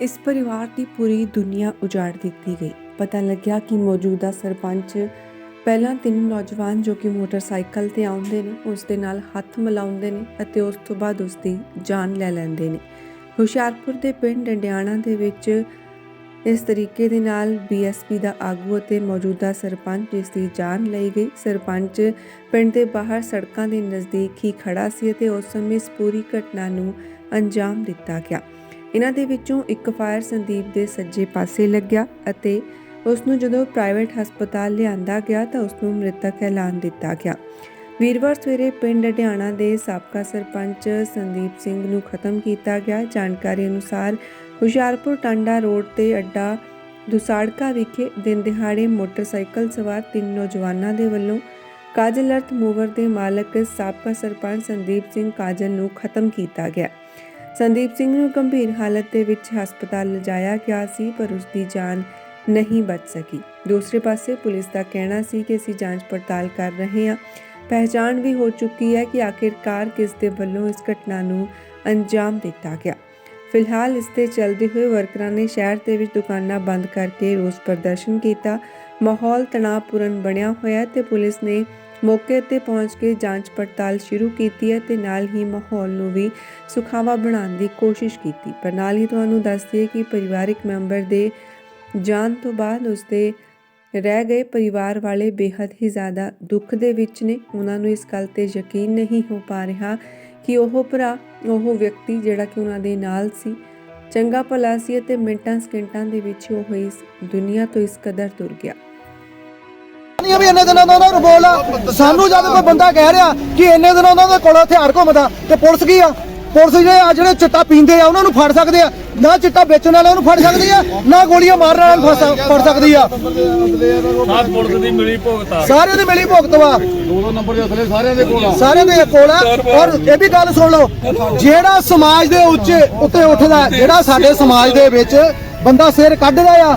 ਇਸ ਪਰਿਵਾਰ ਦੀ ਪੂਰੀ ਦੁਨੀਆ ਉਜਾੜ ਦਿੱਤੀ ਗਈ ਪਤਾ ਲੱਗਿਆ ਕਿ ਮੌਜੂਦਾ ਸਰਪੰਚ ਪਹਿਲਾਂ ਤਿੰਨ ਨੌਜਵਾਨ ਜੋ ਕਿ ਮੋਟਰਸਾਈਕਲ ਤੇ ਆਉਂਦੇ ਨੇ ਉਸ ਦੇ ਨਾਲ ਹੱਥ ਮਿਲਾਉਂਦੇ ਨੇ ਅਤੇ ਉਸ ਤੋਂ ਬਾਅਦ ਉਸ ਦੀ ਜਾਨ ਲੈ ਲੈਂਦੇ ਨੇ ਹੁਸ਼ਿਆਰਪੁਰ ਦੇ ਪਿੰਡ ਡੰਡਿਆਣਾ ਦੇ ਵਿੱਚ ਇਸ ਤਰੀਕੇ ਦੇ ਨਾਲ ਬੀਐਸਪੀ ਦਾ ਆਗੂ ਅਤੇ ਮੌਜੂਦਾ ਸਰਪੰਚ ਜਿਸ ਦੀ ਜਾਨ ਲਈ ਗਈ ਸਰਪੰਚ ਪਿੰਡ ਦੇ ਬਾਹਰ ਸੜਕਾਂ ਦੇ ਨਜ਼ਦੀਕ ਹੀ ਖੜਾ ਸੀ ਅਤੇ ਉਸ ਸਮੇਂ ਇਸ ਪੂਰੀ ਘਟਨਾ ਨੂੰ ਅੰਜਾਮ ਦਿੱਤਾ ਗਿਆ। ਇਹਨਾਂ ਦੇ ਵਿੱਚੋਂ ਇੱਕ ਫਾਇਰ ਸੰਦੀਪ ਦੇ ਸੱਜੇ ਪਾਸੇ ਲੱਗਿਆ ਅਤੇ ਉਸ ਨੂੰ ਜਦੋਂ ਪ੍ਰਾਈਵੇਟ ਹਸਪਤਾਲ ਲਿਆਂਦਾ ਗਿਆ ਤਾਂ ਉਸ ਨੂੰ ਮ੍ਰਿਤਕ ਐਲਾਨ ਦਿੱਤਾ ਗਿਆ। ਵੀਰਵਾਰ ਸਵੇਰੇ ਪਿੰਡ ਹਰਿਆਣਾ ਦੇ ਸਾਬਕਾ ਸਰਪੰਚ ਸੰਦੀਪ ਸਿੰਘ ਨੂੰ ਖਤਮ ਕੀਤਾ ਗਿਆ। ਜਾਣਕਾਰੀ ਅਨੁਸਾਰ ਹੁਸ਼ਿਆਰਪੁਰ ਟਾਂਡਾ ਰੋਡ ਤੇ ਅੱਡਾ ਦੁਸਾੜਕਾ ਵਿਖੇ ਦਿਨ ਦਿਹਾੜੇ ਮੋਟਰਸਾਈਕਲ ਸਵਾਰ ਤਿੰਨ ਨੌਜਵਾਨਾਂ ਦੇ ਵੱਲੋਂ ਕਾਜਲ ਅਰਥ ਮੂਵਰ ਦੇ ਮਾਲਕ ਸਾਬਕਾ ਸਰਪੰਚ ਸੰਦੀਪ ਸਿੰਘ ਕਾਜਲ ਨੂੰ ਖਤਮ ਕੀਤਾ ਗਿਆ। ਸੰਦੀਪ ਸਿੰਘ ਨੂੰ ਗੰਭੀਰ ਹਾਲਤ ਦੇ ਵਿੱਚ ਹਸਪਤਾਲ ਲਿਜਾਇਆ ਗਿਆ ਸੀ, ਪਰ ਉਸ ਦੀ ਜਾਨ ਨਹੀਂ ਬਚ ਸਕੀ। ਦੂਸਰੇ ਪਾਸੇ ਪੁਲਿਸ ਦਾ ਕਹਿਣਾ ਸੀ ਕਿ ਅਸੀਂ ਜਾਂਚ ਪੜਤਾਲ ਕਰ ਰਹੇ ਹਾਂ। ਪਹਿਚਾਣ ਵੀ ਹੋ ਚੁੱਕੀ ਹੈ ਕਿ ਆਖਿਰਕਾਰ ਕਿਸ ਦੇ ਵੱਲੋਂ ਇਸ ਘਟਨਾ ਨੂੰ ਅੰਜਾਮ ਦਿੱਤਾ ਗਿਆ। ਫਿਲਹਾਲ ਇਸ ਤੇ ਚੱਲਦੇ ਹੋਏ ਵਰਕਰਾਂ ਨੇ ਸ਼ਹਿਰ ਦੇ ਵਿੱਚ ਦੁਕਾਨਾਂ ਬੰਦ ਕਰਕੇ ਰੋਸ ਪ੍ਰਦਰਸ਼ਨ ਕੀਤਾ। ਮਾਹੌਲ ਤਣਾਅਪੂਰਨ ਬਣਿਆ ਹੋਇਆ ਹੈ ਤੇ ਪੁਲਿਸ ਨੇ ਮੌਕੇ ਤੇ ਪਹੁੰਚ ਕੇ ਜਾਂਚ ਪੜਤਾਲ ਸ਼ੁਰੂ ਕੀਤੀ ਹੈ ਤੇ ਨਾਲ ਹੀ ਮਾਹੌਲ ਨੂੰ ਵੀ ਸੁਖਾਵਾ ਬਣਾਉਣ ਦੀ ਕੋਸ਼ਿਸ਼ ਕੀਤੀ। ਪਰ ਨਾਲ ਹੀ ਤੁਹਾਨੂੰ ਦੱਸਦੀ ਹੈ ਕਿ ਪਰਿਵਾਰਿਕ ਮੈਂਬਰ ਦੇ ਜਾਣ ਤੋਂ ਬਾਅਦ ਉਸਦੇ ਰਹਿ ਗਏ ਪਰਿਵਾਰ ਵਾਲੇ ਬੇहद ਹੀ ਜ਼ਿਆਦਾ ਦੁੱਖ ਦੇ ਵਿੱਚ ਨੇ। ਉਹਨਾਂ ਨੂੰ ਇਸ ਗੱਲ ਤੇ ਯਕੀਨ ਨਹੀਂ ਹੋ ਪਾ ਰਿਹਾ ਕਿ ਉਹ ਭਰਾ, ਉਹ ਵਿਅਕਤੀ ਜਿਹੜਾ ਕਿ ਉਹਨਾਂ ਦੇ ਨਾਲ ਸੀ, ਚੰਗਾ ਭਲਾ ਸੀ ਅਤੇ ਮਿੰਟਾਂ ਸਕਿੰਟਾਂ ਦੇ ਵਿੱਚ ਉਹ ਇਸ ਦੁਨੀਆ ਤੋਂ ਇਸ ਕਦਰ ਤੁਰ ਗਿਆ। ਨਹੀਂ ਵੀ ਇੰਨੇ ਦਿਨਾਂ ਦਾ ਉਹਨਾਂ ਨੂੰ ਬੋਲ ਆ ਸਾਨੂੰ ਜਦ ਕੋਈ ਬੰਦਾ ਕਹਿ ਰਿਹਾ ਕਿ ਇੰਨੇ ਦਿਨ ਉਹਨਾਂ ਦੇ ਕੋਲ ਹਥਿਆਰ ਘੁੰਮਦਾ, ਤੇ ਪੁਲਿਸ ਕੀ ਆ? ਪੁਲਿਸ ਜਿਹੜੇ ਆ ਜਿਹੜੇ ਚਿੱਟਾ ਪੀਂਦੇ ਆ ਉਹਨਾਂ ਨੂੰ ਫੜ ਸਕਦੇ ਆ। ਨਾ ਚਿੱਟਾ ਵੇਚਣ ਵਾਲਿਆਂ ਨੂੰ ਫੜ ਸਕਦੀ ਆ ਨਾ ਗੋਲੀਆਂ ਮਾਰਨ ਵਾਲਿਆਂ ਨੂੰ ਫੜ- ਫੜ ਸਕਦੀ ਆ। ਸਾਥ ਪੁਲਿਸ ਦੀ ਮਿਲੀ ਭੁਗਤਾ ਸਾਰਿਆਂ ਦੀ ਮਿਲੀ ਭੁਗਤ ਵਾ। ਦੋ ਦੋ ਨੰਬਰ ਦੇ ਅਸਲੇ ਸਾਰਿਆਂ ਦੇ ਕੋਲ ਆ। ਸਾਰਿਆਂ ਦੇ ਕੋਲ ਆ। ਔਰ ਇਹ ਵੀ ਗੱਲ ਸੁਣ ਲਓ ਜਿਹੜਾ ਸਮਾਜ ਦੇ ਉੱਚੇ ਉੱਤੇ ਉੱਠਦਾ ਜਿਹੜਾ ਸਾਡੇ ਸਮਾਜ ਦੇ ਵਿੱਚ ਬੰਦਾ ਸਿਰ ਕੱਢਦਾ ਆ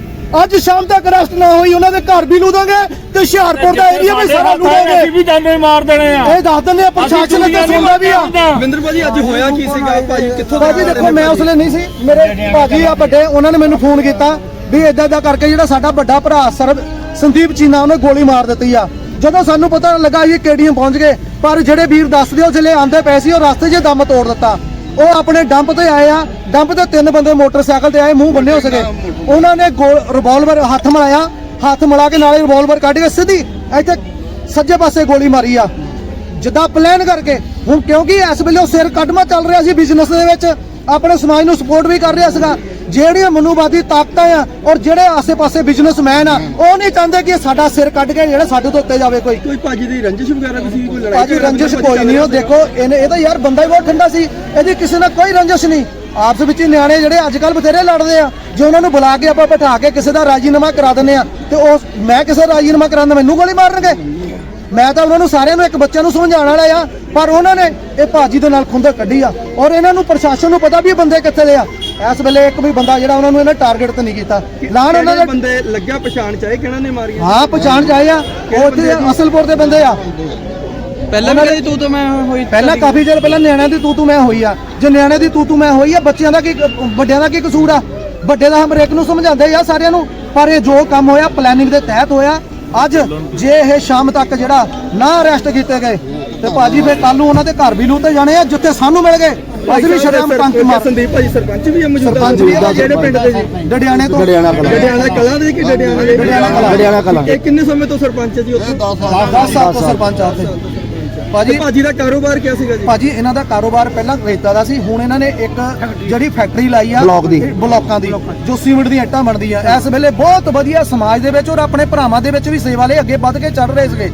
ਅੱਜ ਸ਼ਾਮ ਤੱਕ ਅਰੈਸਟ ਨਾ ਹੋਈ ਉਹਨਾਂ ਦੇ ਘਰ ਵੀ ਲੂਦਾਂਗੇ ਤੇ ਹੁਸ਼ਿਆਰਪੁਰ ਦਾ ਏਰੀਆ ਵੀ ਸਾਰਾ ਅਸੀਂ ਲੂਦਾਂਗੇ ਵੀ ਜਾਨੇ ਮਾਰ ਦੇਣੇ ਆ। ਇਹ ਦੱਸ ਦਿੰਦੇ ਆ ਪ੍ਰਸ਼ਾਸਨ ਤੇ ਸੁਣਦਾ ਵੀ ਆ। ਵਿੰਦਰ ਭਾਜੀ ਅੱਜ ਹੋਇਆ ਕੀ ਸੀਗਾ ਭਾਜੀ? ਕਿੱਥੋਂ ਦਾ ਭਾਜੀ ਦੇਖੋ ਮੈਂ ਉਸਲੇ ਨਹੀਂ ਸੀ। ਮੇਰੇ ਭਾਜੀ ਆ ਵੱਡੇ ਉਹਨਾਂ ਨੇ ਮੈਨੂੰ ਫੋਨ ਕੀਤਾ ਵੀ ਇਦਾਂ ਇਦਾਂ ਕਰਕੇ ਜਿਹੜਾ ਸਾਡਾ ਵੱਡਾ ਭਰਾ ਸਰਬ ਸੰਦੀਪ ਚੀਨਾ ਉਹਨੇ ਗੋਲੀ ਮਾਰ ਦਿੱਤੀ ਆ। ਜਦੋਂ ਸਾਨੂੰ ਪਤਾ ਲੱਗਾ ਇਹ ਕਿਹੜੀਆਂ ਪਹੁੰਚ ਗਏ ਪਰ ਜਿਹੜੇ ਵੀਰ ਦੱਸਦੇ ਉਹ ਜਿਹੜੇ ਆਂਦੇ ਪਏ ਸੀ ਉਹ ਰਸਤੇ 'ਚ ਦਮ ਤੋੜ ਦਿੱਤਾ। ਉਹ ਆਪਣੇ ਡੰਪ ਤੇ ਆਏ ਆ ਡੰਪ ਤੇ ਤਿੰਨ ਬੰਦੇ ਮੋਟਰਸਾਈਕਲ ਤੇ ਆਏ, ਮੂੰਹ ਬੰਨੇ ਹੋ ਸਕੇ। ਉਹਨਾਂ ਨੇ ਰਿਵਾਲਵਰ ਹੱਥ ਮਿਲਾਇਆ, ਹੱਥ ਮਿਲਾ ਕੇ ਨਾਲੇ ਰਿਵਾਲਵਰ ਕੱਢ ਕੇ ਸਿੱਧੀ ਇੱਥੇ ਸੱਜੇ ਪਾਸੇ ਗੋਲੀ ਮਾਰੀ ਆ। ਜਿੱਦਾਂ ਪਲਾਨ ਕਰਕੇ, ਹੁਣ ਕਿਉਂਕਿ ਇਸ ਵੇਲੇ ਉਹ ਸਿਰ ਕੱਢਮਾ ਚੱਲ ਰਿਹਾ ਸੀ ਬਿਜ਼ਨਸ ਦੇ ਵਿੱਚ ਆਪਣੇ ਸਮਾਜ ਨੂੰ ਸਪੋਰਟ ਵੀ ਕਰ ਰਿਹਾ ਸੀਗਾ। ਜਿਹੜੀਆਂ ਮਨੂਵਾਦੀ ਤਾਕਤਾਂ ਆ ਔਰ ਜਿਹੜੇ ਆਸੇ-ਪਾਸੇ ਬਿਜ਼ਨਸਮੈਨ ਆ ਉਹ ਨਹੀਂ ਚਾਹੁੰਦੇ ਕਿ ਸਾਡਾ ਸਿਰ ਕੱਢ ਕੇ ਜਿਹੜਾ ਸਾਡੇ ਤੋਂ ਉੱਤੇ ਜਾਵੇ ਕੋਈ। ਕੋਈ ਭਾਜੀ ਦੀ ਰੰਜਿਸ਼ ਵਗੈਰਾ ਕਿਸੇ ਕੋਈ ਲੜਾਈ ਭਾਜੀ ਰੰਜਿਸ਼ ਕੋਈ ਨਹੀਂ ਉਹ ਦੇਖੋ ਇਹਨੇ ਇਹ ਤਾਂ ਯਾਰ ਬੰਦਾ ਹੀ ਬਹੁਤ ਠੰਡਾ ਸੀ ਇਹਦੀ ਕਿਸੇ ਨਾਲ ਕੋਈ ਰੰਜਿਸ਼ ਨਹੀਂ। ਆਪਸ ਵਿੱਚ ਹੀ ਨਿਆਣੇ ਜਿਹੜੇ ਅੱਜ ਕੱਲ ਬਥੇਰੇ ਲੜਦੇ ਆ ਜੇ ਉਹਨਾਂ ਨੂੰ ਬੁਲਾ ਕੇ ਆਪਾਂ ਬਿਠਾ ਕੇ ਕਿਸੇ ਦਾ ਰਾਜੀਨਾਮਾ ਕਰਾ ਦਿੰਦੇ ਆ ਤੇ ਉਹ ਮੈਂ ਕਿਸੇ ਦਾ ਰਾਜੀਨਾਮਾ ਕਰਾਉਂਦਾ ਮੈਨੂੰ ਗੋਲੀ ਮਾਰਨਗੇ? ਮੈਂ ਤਾਂ ਉਹਨਾਂ ਨੂੰ ਸਾਰਿਆਂ ਨੂੰ ਇੱਕ ਬੱਚੇ ਨੂੰ ਸਮਝਾਉਣ ਵਾਲਾ ਆ ਪਰ ਉਹਨਾਂ ਨੇ ਇਹ ਭਾਜੀ ਦੇ ਨਾਲ ਖੁੰਦਕ ਕੱਢੀ ਆ। ਔਰ ਇਹਨਾਂ ਨੂੰ ਪ੍ਰਸ਼ਾਸਨ ਨੂੰ ਪਤਾ ਵੀ ਇਹ ਬੰਦੇ ਕਿੱਥੇ ਦੇ ਆ। ਇਸ ਵੇਲੇ ਇੱਕ ਵੀ ਬੰਦਾ ਜਿਹੜਾ ਉਹਨਾਂ ਨੂੰ ਇਹਨਾਂ ਟਾਰਗੇਟ ਤੇ ਨਹੀਂ ਕੀਤਾ। ਲਾਣ ਉਹਨਾਂ ਦੇ ਬੰਦੇ ਲੱਗਿਆ ਪਛਾਣ ਚਾਹੇ ਕਿਹਨਾਂ ਨੇ ਮਾਰੀਆਂ? ਹਾਂ ਪਛਾਣ ਚ ਆਏ ਆ। ਉਹ ਅਸਲਪੁਰ ਦੇ ਬੰਦੇ ਆ। ਪਹਿਲਾਂ ਵੀ ਕਦੀ ਤੂੰ ਤਾਂ ਮੈਂ ਹੋਈ ਪਹਿਲਾਂ ਕਾਫੀ ਚਿਰ ਪਹਿਲਾਂ ਨਿਆਣਿਆਂ ਦੀ ਤੂੰ ਤੂੰ ਮੈਂ ਹੋਈ ਆ। ਜੇ ਨਿਆਣਿਆਂ ਦੀ ਤੂੰ ਤੂੰ ਮੈਂ ਹੋਈ ਆ ਬੱਚਿਆਂ ਦਾ ਕੀ ਵੱਡਿਆਂ ਦਾ ਕੀ ਕਸੂਰ ਆ? ਵੱਡੇ ਦਾ ਹਮਰੇਕ ਨੂੰ ਸਮਝਾਉਂਦੇ ਆ ਸਾਰਿਆਂ ਨੂੰ। ਪਰ ਇਹ ਜੋ ਕੰਮ ਹੋਇਆ ਪਲੈਨਿੰਗ ਦੇ ਤਹਿਤ ਹੋਇਆ। ਅੱਜ ਜੇ ਇਹ ਸ਼ਾਮ ਤੱਕ ਜਿਹੜਾ ਨਾ ਅਰੈਸਟ ਕੀਤੇ ਗਏ ਤੇ ਭਾਜੀ ਫੇਰ ਕੱਲ ਨੂੰ ਉਹਨਾਂ ਦੇ ਘਰ ਵੀ ਲੂਤੇ ਜਾਣੇ ਆ ਜਿੱਥੇ ਸਾਨੂੰ ਮਿਲ ਗਏ ਅਸੀਂ ਵੀ ਸ਼ਰਮ ਟੰਕ ਮਾਰ ਸੰਦੀਪ ਭਾਜੀ ਸਰਪੰਚ ਵੀ ਆ ਮੌਜੂਦਾ ਸਰਪੰਚ ਵੀ ਆ ਜਿਹੜੇ ਪਿੰਡ ਦੇ ਜੀ? ਡੜਿਆਣੇ ਤੋਂ। ਡੜਿਆਣਾ ਕਲਾ ਦੇ। ਕਿ ਡੜਿਆਣਾ ਦੇ? ਡੜਿਆਣਾ ਕਲਾਂ। ਡੜਿਆਣਾ ਕਲਾ ਇਹ ਕਿੰਨੇ ਸਮੇਂ ਤੋਂ ਸਰਪੰਚ ਹੈ ਜੀ ਉੱਥੇ? 10 ਸਾਲ ਤੋਂ ਸਰਪੰਚ ਆ ਉੱਥੇ। ਭਾਜੀ- ਭਾਜੀ ਦਾ ਕਾਰੋਬਾਰ ਕਿਆ ਸੀਗਾ ਜੀ? ਭਾਜੀ ਇਹਨਾਂ ਦਾ ਕਾਰੋਬਾਰ ਪਹਿਲਾਂ ਰੇਤਾ ਦਾ ਸੀ ਹੁਣ ਇਹਨਾਂ ਨੇ ਇੱਕ ਜਿਹੜੀ ਫੈਕਟਰੀ ਲਾਈ ਆ ਬਲੌਕ ਦੀ। ਬਲੌਕਾਂ ਦੀ ਜੋ ਸੀਮਿੰਟ ਦੀਆਂ ਇੱਟਾਂ ਬਣਦੀਆਂ। ਇਸ ਵੇਲੇ ਬਹੁਤ ਵਧੀਆ ਸਮਾਜ ਦੇ ਵਿੱਚ ਔਰ ਆਪਣੇ ਭਰਾਵਾਂ ਦੇ ਵਿੱਚ ਵੀ ਸੇਵਾ ਲਈ ਅੱਗੇ ਵੱਧ ਕੇ ਚੱਲ ਰਹੇ ਸੀਗੇ।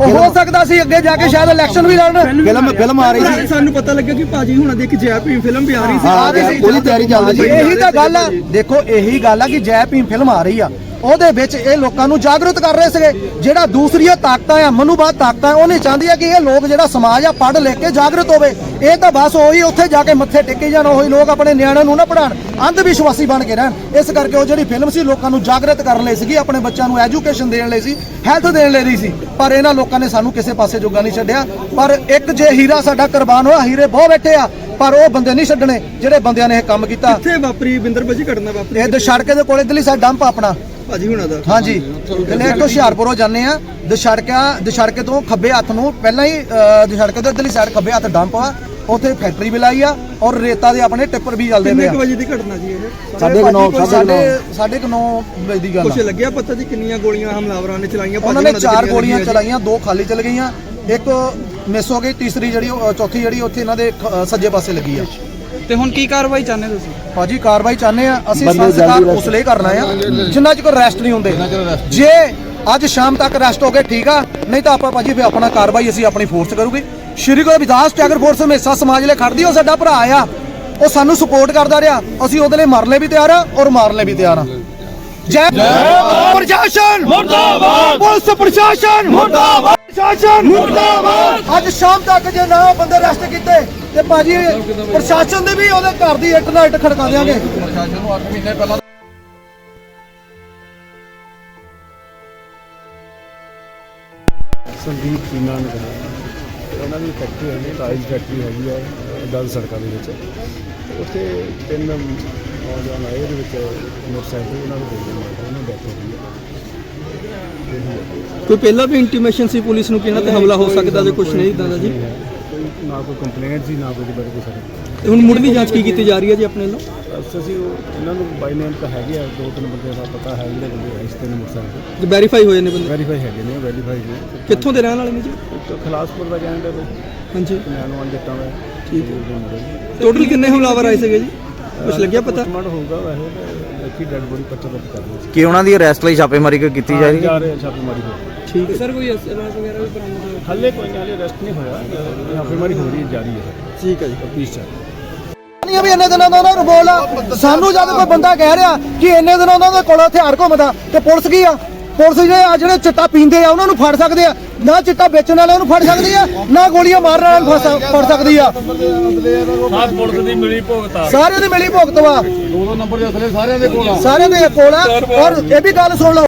ਉਹ ਹੋ ਸਕਦਾ ਸੀ ਅੱਗੇ ਜਾ ਕੇ ਸ਼ਾਇਦ ਇਲੈਕਸ਼ਨ ਵੀ ਲੜਨ। ਫਿਲਮ ਫਿਲਮ ਆ। ਸਾ- ਸਾਨੂੰ ਪਤਾ ਲੱਗਿਆ ਕਿ ਭਾਜੀ ਹੁਣਾਂ ਦੀ ਇੱਕ ਜੈ ਭੀਮ ਫਿਲਮ ਵੀ ਆ ਰਹੀ ਸੀ। ਆ ਰਹੀ ਸੀ। ਉਹਦੀ ਤਿਆਰੀ ਚੱਲਦੀ ਸੀ ਇਹੀ ਤਾਂ ਗੱਲ ਆ। ਦੇਖੋ ਇਹੀ ਗੱਲ ਆ ਕਿ ਜੈ ਭੀਮ ਫਿਲਮ ਆ ਰਹੀ ਆ। ਉਹਦੇ ਵਿੱਚ ਇਹ ਲੋਕਾਂ ਨੂੰ ਜਾਗਰੂਕ ਕਰ ਰਹੇ ਸੀਗੇ। ਜਿਹੜਾ ਦੂਸਰੀਆਂ ਤਾਕਤਾਂ ਆ ਮਨੂਬਾਦ ਤਾਕਤਾਂ ਉਹ ਨਹੀਂ ਚਾਹੁੰਦੀ ਆ ਕਿ ਇਹ ਲੋਕ ਜਿਹੜਾ ਸਮਾਜ ਆ ਪੜ੍ਹ ਲਿਖ ਕੇ ਜਾਗਰੂਕ ਹੋਵੇ। ਇਹ ਤਾਂ ਬਸ ਉਹੀ ਉੱਥੇ ਜਾ ਕੇ ਮੱਥੇ ਟੇਕੇ ਜਾਣ ਉਹੀ ਲੋਕ ਆਪਣੇ ਨਿਆਣਿਆਂ ਨੂੰ ਨਾ ਪੜਾਣ ਅੰਧ ਵਿਸ਼ਵਾਸੀ ਬਣ ਕੇ ਰਹਿਣ। ਇਸ ਕਰਕੇ ਉਹ ਜਿਹੜੀ ਫਿਲਮ ਸੀ ਲੋਕਾਂ ਨੂੰ ਜਾਗਰਤ ਕਰਨ ਲਈ ਸੀਗੀ ਆਪਣੇ ਬੱਚਿਆਂ ਨੂੰ ਐਜੂਕੇਸ਼ਨ ਦੇਣ ਲਈ ਸੀ ਹੈਲਥ ਦੇਣ ਲਈ ਸੀ। ਪਰ ਇਹਨਾਂ ਲੋਕਾਂ ਨੇ ਸਾਨੂੰ ਕਿਸੇ ਪਾਸੇ ਜੋਗਾ ਨਹੀਂ ਛੱਡਿਆ। ਪਰ ਇੱਕ ਜੇ ਹੀਰਾ ਸਾਡਾ ਕੁਰਬਾਨ ਹੋਇਆ ਹੀਰੇ ਬਹੁਤ ਬੈਠੇ ਆ ਪਰ ਉਹ ਬੰਦੇ ਨਹੀਂ ਛੱਡਣੇ ਜਿਹੜੇ ਬੰਦਿਆਂ ਨੇ ਇਹ ਕੰਮ ਕੀਤਾ। ਕਿੱਥੇ ਵਾਪਰੀ ਬਿੰਦਰ ਭਾਜੀ ਘਟਨਾ ਵਾਪਰੀ? ਇਹ ਦਸ਼ੜਕੇ ਦੇ ਕੋਲੇ ਦਿੱਲੀ ਸਾਡਾ ਡੰਪ ਆਪਣਾ। ਭਾਜੀ ਹੁਣਾਂ ਦਾ। ਹਾਂਜੀ। ਤੋਂ ਹੁਸ਼ਿਆਰਪੁਰੋਂ ਜਾਂਦੇ ਆ। ਦਸ਼ੜਕਾ ਦਸ਼ੜਕੇ ਤੋਂ ਖੱਬੇ ਹੱਥ ਨੂੰ ਪਹਿਲਾਂ ਹੀ ਦਸ਼ੜਕੇ ਤੋਂ ਇੱਧਰਲੀ ਸਾਈਡ ਖੱਬੇ ਹੱਥ ਡੰਪ ਆ। ਉੱਥੇ ਫੈਕਟਰੀ ਵੀ ਲਾਈ ਆ ਔਰ ਰੇਤਾ ਦੇ ਆਪਣੇ ਟਿੱਪਰ ਵੀ ਚੱਲਦੇ ਕਿੰਨੇ ਪਏ ਆ। ਵਜੇ ਦੀ ਘਟਨਾ ਜੀ ਇਹ? ਸਾਡੇ ਸਾਡੇ ਸਾਡੇ ਕੁ ਨੌ ਵਜੇ ਦੀ ਗੱਲ ਕੁਛ ਆ ਲੱਗਿਆ ਪਤਾ ਜੀ ਕਿੰਨੀਆਂ ਗੋਲੀਆਂ ਹਮਲਾਵਰਾਂ ਨੇ ਚਲਾਈਆਂ? ਉਹਨਾਂ ਨੇ ਚਾਰ ਗੋਲੀਆਂ? ਚਲਾਈਆਂ ਦੋ ਖਾਲੀ ਚਲ ਗਈਆਂ। ਇੱਕ ਮਿਸ ਹੋ ਗਈ ਤੀਸਰੀ ਜਿਹੜੀ ਚੌਥੀ ਜਿਹੜੀ ਉੱਥੇ ਇਹਨਾਂ ਦੇ ਸੱਜੇ ਪਾਸੇ ਲੱਗੀ ਆ। ਤੇ ਹੁਣ ਕੀ ਕਾਰਵਾਈ ਚਾਹੁੰਦੇ ਤੁਸੀਂ? ਭਾਜੀ ਕਾਰਵਾਈ ਚਾਹੁੰਦੇ ਆ ਅਸੀਂ ਸੰਸਕਾਰ ਉਸ ਲਈ ਕਰਨਾ ਆ ਜਿੰਨਾ ਚਿਰ ਰੈਸਟ ਨਹੀਂ ਹੁੰਦੇ। ਜੇ ਅੱਜ ਸ਼ਾਮ ਤੱਕ ਰੈਸਟ ਹੋ ਗਏ ਠੀਕ ਆ। ਨਹੀਂ ਤਾਂ ਆਪਾਂ ਭਾਜੀ ਫਿਰ ਆਪਣਾ ਕਾਰਵਾਈ ਅਸੀਂ ਆਪਣੀ ਫੋਰਸ ਕਰੂਗੇ। ਸ਼੍ਰੀ ਗੁਰੂ ਰਵਿਦਾਸ ਟੈਗਰ ਫੋਰਸ ਹਮੇਸ਼ਾ ਸਮਾਜ ਲਈ ਖੜਦੀ ਉਹ ਸਾਡਾ ਭਰਾ ਆ। ਉਹ ਸਾਨੂੰ ਸਪੋਰਟ ਕਰਦਾ ਰਿਹਾ। ਅਸੀਂ ਉਹਦੇ ਲਈ ਮਰਨ ਲਈ ਵੀ ਤਿਆਰ ਆ ਔਰ ਮਾਰਨ ਲਈ ਵੀ ਤਿਆਰ ਆ। ਜੈ ਪ੍ਰਸ਼ਾਸਨ! ਮੁਰਦਾਬਾਦ! ਪੁਲਿਸ ਪ੍ਰਸ਼ਾਸਨ! ਮੁਰਦਾਬਾਦ! ਪ੍ਰਸ਼ਾਸਨ ਮੁਰਦਾਬਾਦ। ਅੱਜ ਸ਼ਾਮ ਤੱਕ ਜੇ ਨਾ ਬੰਦੇ ਰੈਸਟ ਕੀਤੇ ਤੇ ਭਾਜੀ ਪ੍ਰਸ਼ਾਸਨ ਦੇ ਵੀ ਉਹਦੇ ਘਰ ਦੀ ਇੱਟ ਨਾਲ ਇੱਟ ਖੜਕਾ ਦੇਾਂਗੇ ਸੰਦੀਪ ਚੀਨਾ ਨੇ ਕਹਾ ਉਹਨਾਂ ਦੀ ਫੈਕਟਰੀ ਹੈਗੀ ਟਾਈਲ ਫੈਕਟਰੀ ਹੈਗੀ ਆ ਦਲ ਸੜਕਾਂ ਦੇ ਵਿੱਚ। ਉੱਥੇ ਤਿੰਨ ਨੌਜਵਾਨ ਆਏ ਉਹਦੇ ਵਿੱਚ ਮੋਟਰਸਾਈਕਲ ਉਹਨਾਂ ਨੂੰ ਦੇ ਦਿੱਤਾ ਉਹਨਾਂ ਡੈਥ ਹੋ ਗਈ ਹੈ ਕੋਈ ਪਹਿਲਾਂ ਵੀ ਇੰਟੀਮੇਸ਼ਨ ਸੀ ਪੁਲਿਸ ਨੂੰ ਕਿ ਇਹਨਾਂ ਤੇ ਹਮਲਾ ਹੋ ਸਕਦਾ ਜੇ ਕੁਝ ਨਹੀਂ ਇਦਾਂ ਦਾ ਜੀ? ਕੋਈ ਨਾ ਕੋਈ ਕੰਪਲੇਂਟ ਸੀ ਨਾ ਕੋਈ ਬਾਰੇ ਕੋਈ ਸਾਡਾ ਤੇ ਹੁਣ ਮੁੱਢਲੀ ਜਾਂਚ ਕੀ ਕੀਤੀ ਜਾ ਰਹੀ ਹੈ ਜੀ ਆਪਣੇ ਵੱਲੋਂ? ਅਸੀਂ ਉਹ ਇਹਨਾਂ ਨੂੰ ਬਾਈ ਨੇਮ ਤਾਂ ਹੈਗੇ ਆ ਦੋ ਤਿੰਨ ਬੰਦੇ ਦਾ ਪਤਾ ਹੈ ਜਿਹੜੇ ਬੰਦੇ ਆਏ ਸੀ ਤਿੰਨ ਮੋਟਰਸਾਈਕਲ ਤੇ ਵੈਰੀਫਾਈ ਹੋਏ ਨੇ ਬੰਦੇ? ਵੈਰੀਫਾਈ ਹੈਗੇ ਨੇ ਵੈਰੀਫਾਈ ਨੇ। ਕਿੱਥੋਂ ਦੇ ਰਹਿਣ ਵਾਲੇ ਨੇ ਜੀ? ਇੱਕ ਖਲਾਸਪੁਰ ਦਾ ਕਹਿੰਦੇ ਨੇ। ਹਾਂਜੀ। ਮੈਨੂੰ ਦਿੱਤਾ ਮੈਂ ਠੀਕ ਹੈ। ਟੋਟਲ ਕਿੰਨੇ ਹਮਲਾਵਰ ਆਏ ਸੀਗੇ ਜੀ? ਕੁਝ ਲੱਗਿਆ ਪਤਾ? ਪੋਸਟਮਾਰਟਮ ਹੋਊਗਾ ਵੈਸੇ ਤਾਂ ਅੱਖੀ ਡੈਡ ਬੋਡੀ ਤੱਕ ਕਰ ਲਈ ਕਿ ਉਹਨਾਂ ਦੀ ਅਰੈਸਟ ਲਈ ਛਾਪੇਮਾਰੀ ਕੀਤੀ ਜਾ ਰਹੀ ਹੈ? ਜਾ ਰਹੇ ਛਾਪੇਮਾਰੀ ਹੋ ਠੀਕ ਹੈ। ਸਰ ਕੋਈ ਅਸਲਾ ਵਗੈਰਾ ਵੀ ਬਰਾਮਦ ਹੱਲੇ ਕੋਈ ਨਹੀਂ ਹੱਲੇ ਅਰੈਸਟ ਨਹੀਂ ਹੋਇਆ। ਛਾਪੇਮਾਰੀ ਹੋ ਰਹੀ ਹੈ ਜਾਰੀ ਹੈ। ਠੀਕ ਹੈ ਜੀ। ਤਫਤੀਸ਼ ਚੱਲ ਨਹੀਂ ਵੀ ਇੰਨੇ ਦਿਨਾਂ ਦਾ ਉਹਨਾਂ ਨੂੰ ਬੋਲ ਸਾਨੂੰ ਜਦ ਕੋਈ ਬੰਦਾ ਕਹਿ ਰਿਹਾ ਕਿ ਇੰਨੇ ਦਿਨਾਂ ਦਾ ਉਹਦੇ ਕੋਲ ਹਥਿਆਰ ਘੁੰਮਦਾ ਤੇ ਪੁਲਿਸ ਕੀ ਆ? ਪੁਲਿਸ ਜਿਹੜੇ ਆ ਜਿਹੜੇ ਚਿੱਟਾ ਪੀਂਦੇ ਆ ਉਹਨਾਂ ਨੂੰ ਫੜ ਸਕਦੇ ਆ। ਨਾ ਚਿੱਟਾ ਵੇਚਣ ਵਾਲਿਆਂ ਨੂੰ ਫੜ ਸਕਦੀ ਆ ਨਾ ਗੋਲੀਆਂ ਮਾਰਨ ਵਾਲਿਆਂ ਨੂੰ ਫੜ- ਸਕਦੀ ਆ। ਪੁਲਿਸ ਦੀ ਮਿਲੀ ਭੁਗਤਾ ਸਾਰਿਆਂ ਦੀ ਮਿਲੀ ਭੁਗਤ ਵਾ। ਦੋ ਦੋ ਨੰਬਰ ਦੇ ਅਸਲੇ ਸਾਰਿਆਂ ਦੇ ਕੋਲ ਆ। ਸਾਰਿਆਂ ਦੇ ਕੋਲ ਆ। ਔਰ ਇਹ ਵੀ ਗੱਲ ਸੁਣ ਲਓ।